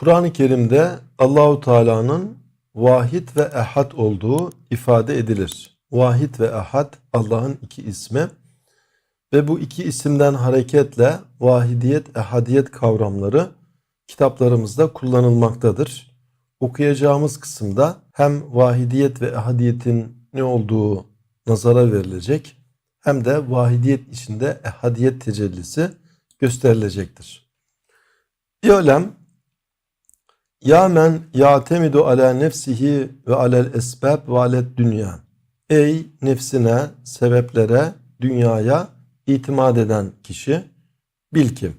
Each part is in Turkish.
Kur'an-ı Kerim'de Allahu Teala'nın vahid ve ehad olduğu ifade edilir. Vahid ve ehad Allah'ın iki ismi ve bu iki isimden hareketle vahidiyet, ehadiyet kavramları kitaplarımızda kullanılmaktadır. Okuyacağımız kısımda hem vahidiyet ve ehadiyetin ne olduğu nazara verilecek hem de vahidiyet içinde ehadiyet tecellisi gösterilecektir. İ'lem ya men ya'temidu ala nefsihi ve alel esbab ve aled dünya. Ey nefsine, sebeplere, dünyaya itimat eden kişi bil ki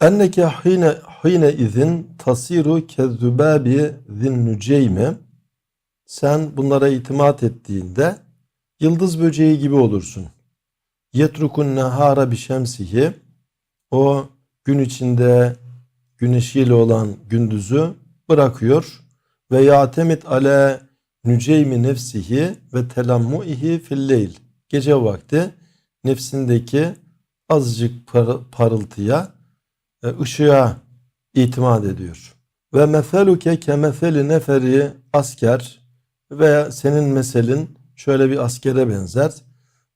enneke hine hine izin tasiru kezzübabi zinnüceymi sen bunlara itimat ettiğinde yıldız böceği gibi olursun. Yetrukun nehara bi şemsihi o gün içinde güneşiyle olan gündüzü bırakıyor ve yatemit ale nüceymi nefsihi ve telammuihi filleyl gece vakti nefsindeki azıcık par- parıltıya e, ışığa itimat ediyor. Ve meseluke kemeseli neferi asker veya senin meselin şöyle bir askere benzer.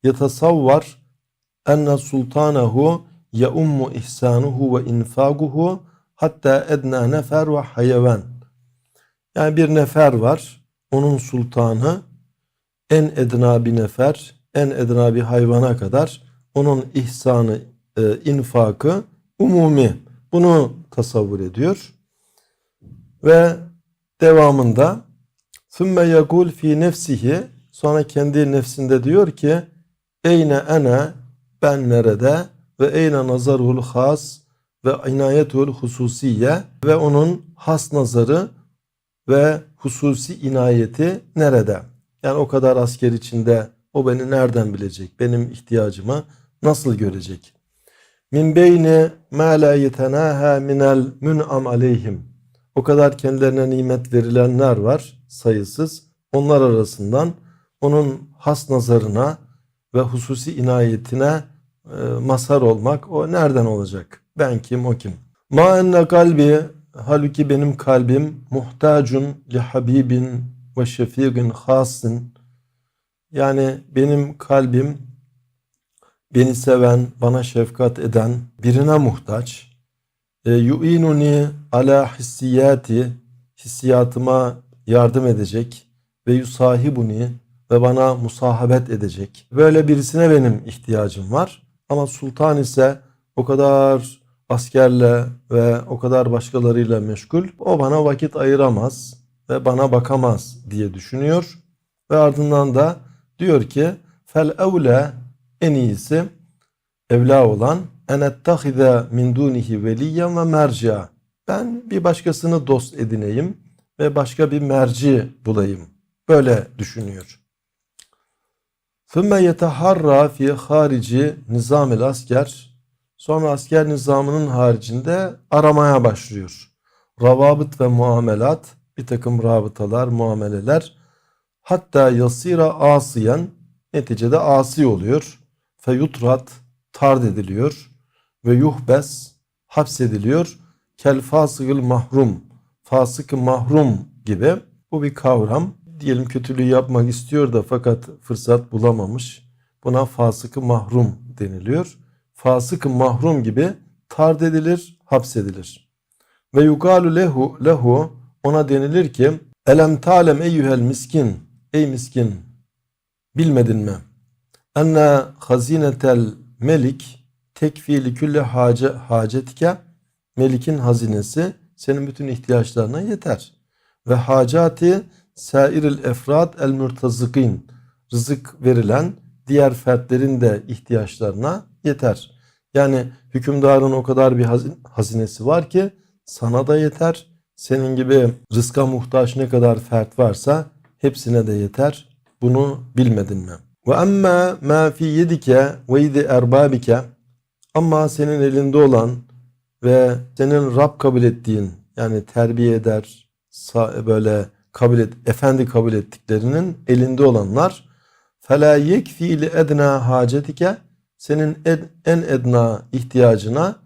Yetasavvar enne sultanahu ya ummu ihsanuhu ve infaguhu hatta edna nefer ve hayvan. Yani bir nefer var. Onun sultanı en edna bir nefer, en edna bir hayvana kadar onun ihsanı, e, infakı umumi. Bunu tasavvur ediyor. Ve devamında ثُمَّ يَقُولْ fi nefsihi sonra kendi nefsinde diyor ki eyne ene ben nerede ve eyne nazarul has ve inayetul hususiye ve onun has nazarı ve hususi inayeti nerede? Yani o kadar asker içinde o beni nereden bilecek? Benim ihtiyacımı nasıl görecek? Min beyni ma la yetenaha minel mün'am aleyhim. O kadar kendilerine nimet verilenler var sayısız. Onlar arasından onun has nazarına ve hususi inayetine e, mazhar olmak o nereden olacak? Ben kim o kim? Ma enne kalbi halbuki benim kalbim muhtacun li habibin ve şefigin hasin yani benim kalbim beni seven, bana şefkat eden birine muhtaç. E, yu'inuni ala hissiyati hissiyatıma yardım edecek ve yusahibuni ve bana musahabet edecek. Böyle birisine benim ihtiyacım var. Ama sultan ise o kadar askerle ve o kadar başkalarıyla meşgul. O bana vakit ayıramaz ve bana bakamaz diye düşünüyor. Ve ardından da diyor ki fel evle en iyisi evla olan en ettehize min dunihi veliyen ve mercia. Ben bir başkasını dost edineyim ve başka bir merci bulayım. Böyle düşünüyor. ثُمَّ يَتَحَرَّى فِي harici nizamil asker Sonra asker nizamının haricinde aramaya başlıyor. Ravabıt ve muamelat, bir takım rabıtalar, muameleler. Hatta yasira asiyen, neticede asi oluyor. Feyutrat, tard ediliyor. Ve yuhbes, hapsediliyor. Kel fasıgıl mahrum, fasık mahrum gibi. Bu bir kavram. Diyelim kötülüğü yapmak istiyor da fakat fırsat bulamamış. Buna fasıkı mahrum deniliyor fasık mahrum gibi tard edilir, hapsedilir. Ve yugalu lehu lehu ona denilir ki elem talem eyyuhel miskin ey miskin bilmedin mi? Enne hazinetel melik tekfili külle hace, hacetike melikin hazinesi senin bütün ihtiyaçlarına yeter. Ve hacati sairil efrad el mürtazıkin rızık verilen diğer fertlerin de ihtiyaçlarına yeter. Yani hükümdarın o kadar bir hazinesi var ki sana da yeter. Senin gibi rızka muhtaç ne kadar fert varsa hepsine de yeter. Bunu bilmedin mi? Ve emme ma fi yedike ve yedi erbabike ama senin elinde olan ve senin Rab kabul ettiğin yani terbiye eder böyle kabul et, efendi kabul ettiklerinin elinde olanlar فَلَا يَكْفِي لِاَدْنَا hacetike senin en, en edna ihtiyacına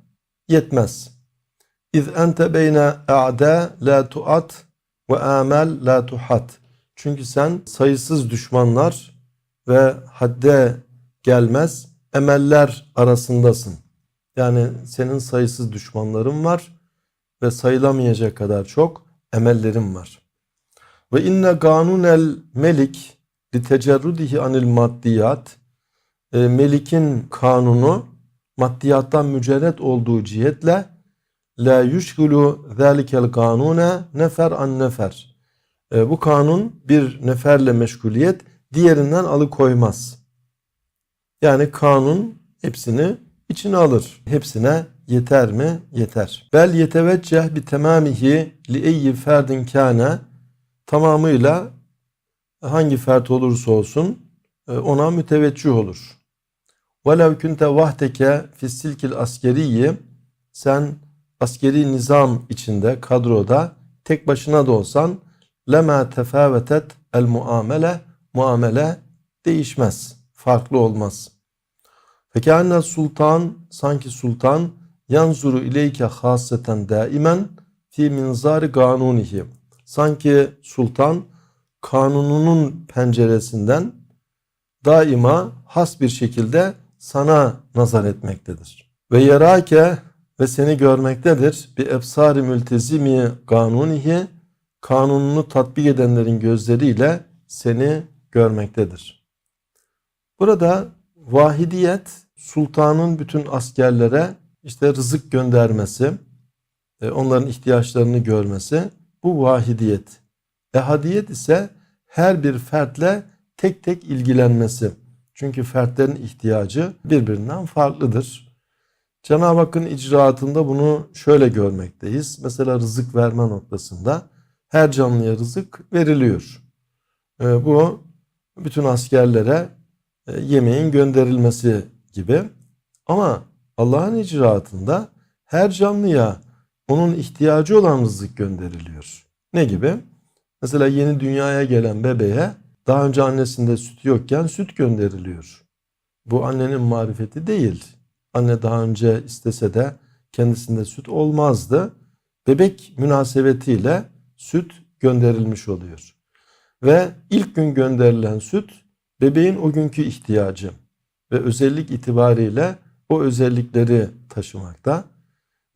yetmez. İz ente beyne a'da la tuat ve amel la tuhat. Çünkü sen sayısız düşmanlar ve hadde gelmez emeller arasındasın. Yani senin sayısız düşmanların var ve sayılamayacak kadar çok emellerin var. Ve inne kanunel melik li tecerrudihi anil maddiyat Melik'in kanunu maddiyattan mücerret olduğu cihetle la yushgulu zalikel kanune nefer an nefer. E, bu kanun bir neferle meşguliyet diğerinden alıkoymaz. Yani kanun hepsini içine alır. Hepsine yeter mi? Yeter. Bel yetevecceh bi temamihi li eyyi ferdin kâne tamamıyla hangi fert olursa olsun e, ona müteveccih olur. Velev kunte vahdeke fissilkil askeriyi sen askeri nizam içinde kadroda tek başına da olsan tefavetet el muamele muamele değişmez. Farklı olmaz. Fekâne sultan sanki sultan yanzuru ileyke haseten daimen fi minzari kanunihi. Sanki sultan kanununun penceresinden daima has bir şekilde sana nazar etmektedir. Ve yerake ve seni görmektedir. Bir efsari mültezimi kanunihi kanununu tatbik edenlerin gözleriyle seni görmektedir. Burada vahidiyet sultanın bütün askerlere işte rızık göndermesi, e, onların ihtiyaçlarını görmesi bu vahidiyet. Ehadiyet ise her bir fertle tek tek ilgilenmesi. Çünkü fertlerin ihtiyacı birbirinden farklıdır. Cenab-ı Hakk'ın icraatında bunu şöyle görmekteyiz. Mesela rızık verme noktasında her canlıya rızık veriliyor. E, bu bütün askerlere e, yemeğin gönderilmesi gibi. Ama Allah'ın icraatında her canlıya onun ihtiyacı olan rızık gönderiliyor. Ne gibi? Mesela yeni dünyaya gelen bebeğe daha önce annesinde süt yokken süt gönderiliyor. Bu annenin marifeti değil. Anne daha önce istese de kendisinde süt olmazdı. Bebek münasebetiyle süt gönderilmiş oluyor. Ve ilk gün gönderilen süt bebeğin o günkü ihtiyacı ve özellik itibariyle o özellikleri taşımakta.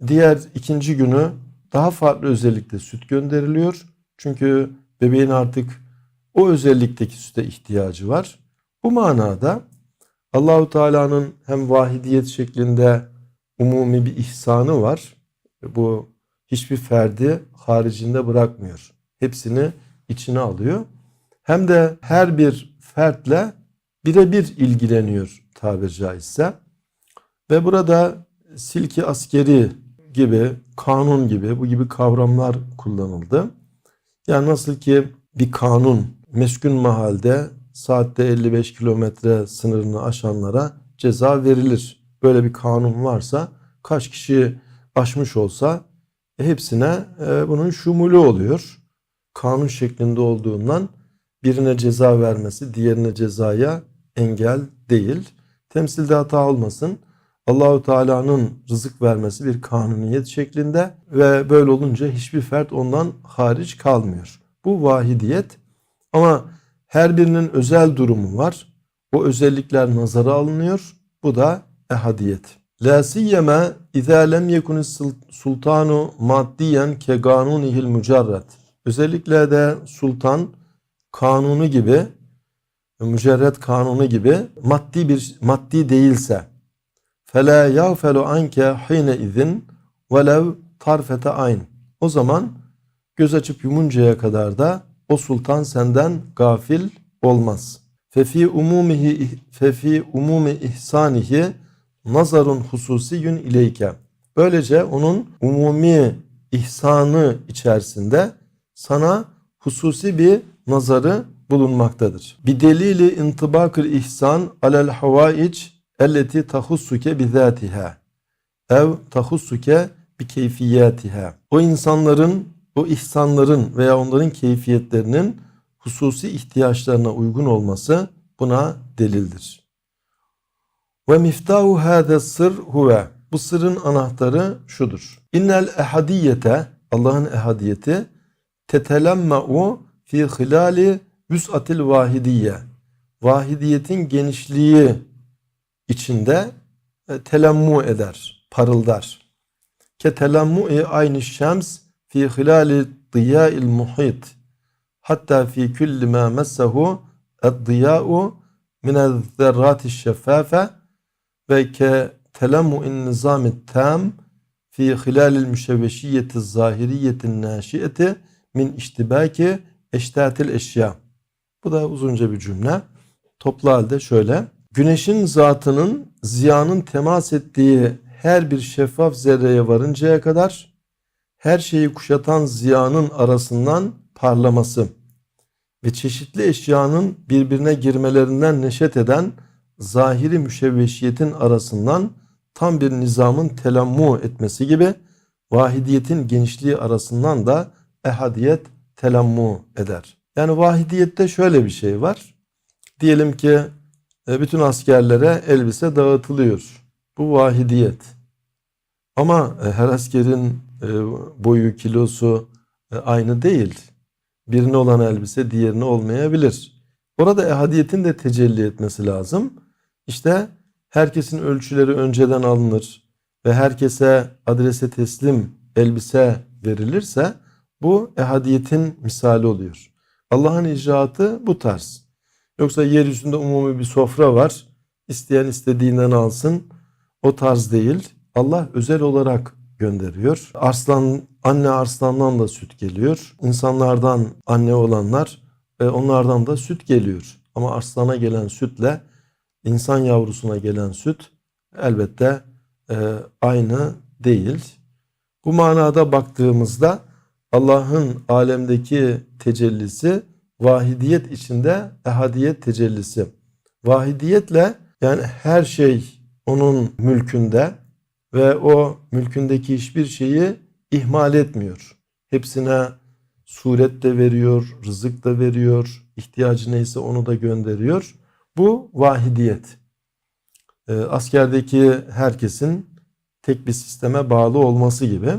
Diğer ikinci günü daha farklı özellikte süt gönderiliyor. Çünkü bebeğin artık o özellikteki süte ihtiyacı var. Bu manada Allahu Teala'nın hem vahidiyet şeklinde umumi bir ihsanı var. Bu hiçbir ferdi haricinde bırakmıyor. Hepsini içine alıyor. Hem de her bir fertle birebir ilgileniyor tabiri caizse. Ve burada silki askeri gibi, kanun gibi bu gibi kavramlar kullanıldı. Yani nasıl ki bir kanun meskun mahalde saatte 55 kilometre sınırını aşanlara ceza verilir. Böyle bir kanun varsa kaç kişi aşmış olsa e, hepsine e, bunun şumulu oluyor. Kanun şeklinde olduğundan birine ceza vermesi diğerine cezaya engel değil. Temsilde hata olmasın. Allahu Teala'nın rızık vermesi bir kanuniyet şeklinde ve böyle olunca hiçbir fert ondan hariç kalmıyor. Bu vahidiyet ama her birinin özel durumu var. O özellikler nazara alınıyor. Bu da ehadiyet. La siyyeme izâ lem yekunis sultanu maddiyen ke kanunihil mücerret. Özellikle de sultan kanunu gibi mücerret kanunu gibi maddi bir maddi değilse fela yağfelu anke hine izin velev tarfete ayn. O zaman göz açıp yumuncaya kadar da o sultan senden gafil olmaz. Fefi umumihi fefi umumi ihsanihi nazarun hususiyün ileyke. Böylece onun umumi ihsanı içerisinde sana hususi bir nazarı bulunmaktadır. Bir delili intibakır ihsan alel havaic elleti tahussuke bizatiha ev tahussuke bi keyfiyatiha. O insanların, o ihsanların veya onların keyfiyetlerinin hususi ihtiyaçlarına uygun olması buna delildir. Ve miftahu hâze sır huve. Bu sırrın anahtarı şudur. İnnel ehadiyete Allah'ın ehadiyeti tetelemma'u fi hilali vüs'atil vahidiye. Vahidiyetin genişliği içinde e, telemmu eder, parıldar. Ke telemmu'i aynı şems fi hilali diya'il muhit. Hatta fi kulli ma messehu ed-diya'u min el-zerrati şeffafe ve ke telemmu'in nizami tam fi hilalil müşevveşiyeti zahiriyetin naşieti min iştibaki eştatil eşya. Bu da uzunca bir cümle. Toplu halde şöyle. Güneşin zatının ziyanın temas ettiği her bir şeffaf zerreye varıncaya kadar her şeyi kuşatan ziyanın arasından parlaması ve çeşitli eşyanın birbirine girmelerinden neşet eden zahiri müşevveşiyetin arasından tam bir nizamın telammu etmesi gibi vahidiyetin genişliği arasından da ehadiyet telammu eder. Yani vahidiyette şöyle bir şey var. Diyelim ki e, bütün askerlere elbise dağıtılıyor. Bu vahidiyet. Ama e, her askerin boyu, kilosu aynı değil. Birine olan elbise diğerine olmayabilir. Orada ehadiyetin de tecelli etmesi lazım. İşte herkesin ölçüleri önceden alınır ve herkese adrese teslim elbise verilirse bu ehadiyetin misali oluyor. Allah'ın icraatı bu tarz. Yoksa yeryüzünde umumi bir sofra var. İsteyen istediğinden alsın. O tarz değil. Allah özel olarak gönderiyor. Arslan, anne arslandan da süt geliyor. İnsanlardan anne olanlar e, onlardan da süt geliyor. Ama arslana gelen sütle insan yavrusuna gelen süt elbette e, aynı değil. Bu manada baktığımızda Allah'ın alemdeki tecellisi vahidiyet içinde ehadiyet tecellisi. Vahidiyetle yani her şey onun mülkünde ve o mülkündeki hiçbir şeyi ihmal etmiyor. Hepsine suret de veriyor, rızık da veriyor, ihtiyacı neyse onu da gönderiyor. Bu vahidiyet. E, askerdeki herkesin tek bir sisteme bağlı olması gibi.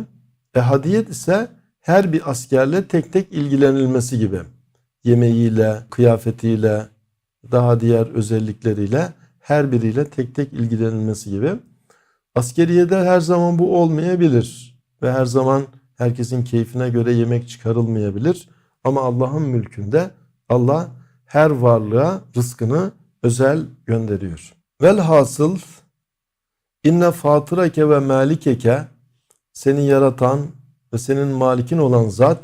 Ehadiyet ise her bir askerle tek tek ilgilenilmesi gibi. Yemeğiyle, kıyafetiyle, daha diğer özellikleriyle her biriyle tek tek ilgilenilmesi gibi. Askeriyede her zaman bu olmayabilir ve her zaman herkesin keyfine göre yemek çıkarılmayabilir. Ama Allah'ın mülkünde Allah her varlığa rızkını özel gönderiyor. Velhasıl inne fatırake ve malikeke seni yaratan ve senin malikin olan zat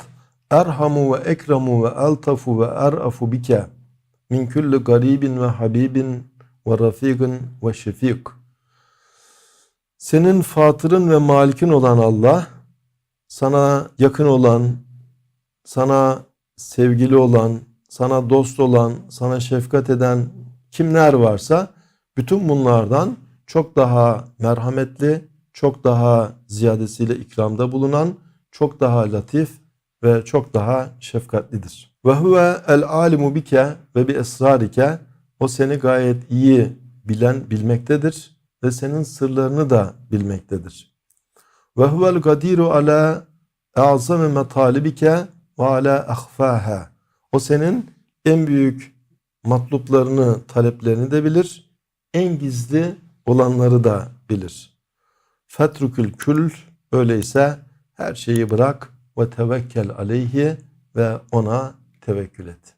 erhamu ve ekramu ve eltafu ve erafu bike min kulli garibin ve habibin ve rafiqin ve şefik. Senin fatırın ve malikin olan Allah sana yakın olan, sana sevgili olan, sana dost olan, sana şefkat eden kimler varsa bütün bunlardan çok daha merhametli, çok daha ziyadesiyle ikramda bulunan, çok daha latif ve çok daha şefkatlidir. Ve huve el alimu bike ve bi esrarike o seni gayet iyi bilen bilmektedir ve senin sırlarını da bilmektedir. Ve huvel gadiru ala azami metalibike ve ala ahfaha. O senin en büyük matluplarını, taleplerini de bilir. En gizli olanları da bilir. Fetrukül kül öyleyse her şeyi bırak ve tevekkel aleyhi ve ona tevekkül et.